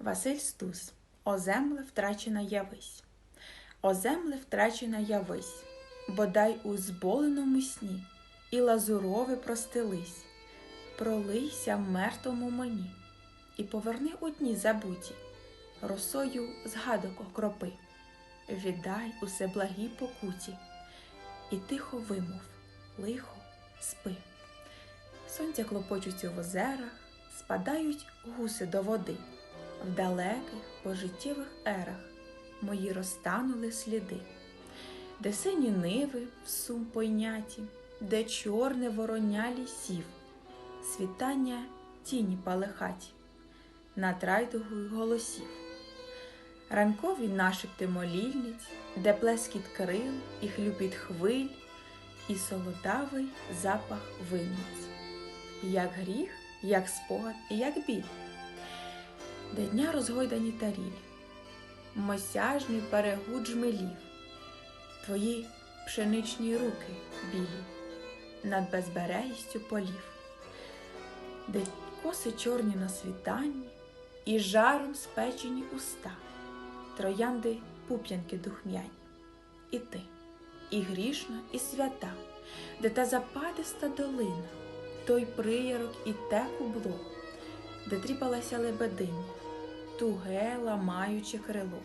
Василь Стус. О земле втрачена явись. О земле втрачена явись, бодай у зболеному сні, і лазурови простились, пролийся мертвому мені, і поверни у дні забуті, росою згадок окропи, віддай усе благій покуті, і тихо вимов, лихо спи. Сонця клопочуть у озерах, спадають гуси до води. В далеких пожиттєвих ерах мої розтанули сліди, де сині ниви в сум пойняті, де чорне вороня лісів, світання тіні палехаті, над райдугою голосів, ранкові нашепти молільниць, де плескіт крил і хлюпіт хвиль, і солодавий запах винниць, як гріх, як спогад і як біль де дня розгойдані тарілі, мосяжний перегуд жмелів, твої пшеничні руки білі, над безберегістю полів, де коси чорні на світанні і жаром спечені уста, троянди пуп'янки духмяні, і ти, і грішна, і свята, де та западиста долина, той приярок і те кубло де тріпалася лебединя, туге ламаючи крило,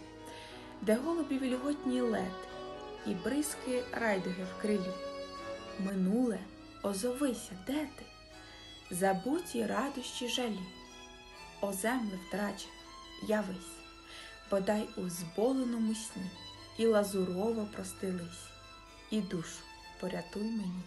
де голубі вільготні лети і бризки райдуги в крилі. Минуле, озовися, де ти? Забуті радощі жалі, о земле втрачена, явись, бодай у зболеному сні, і лазурово простились, і душу порятуй мені.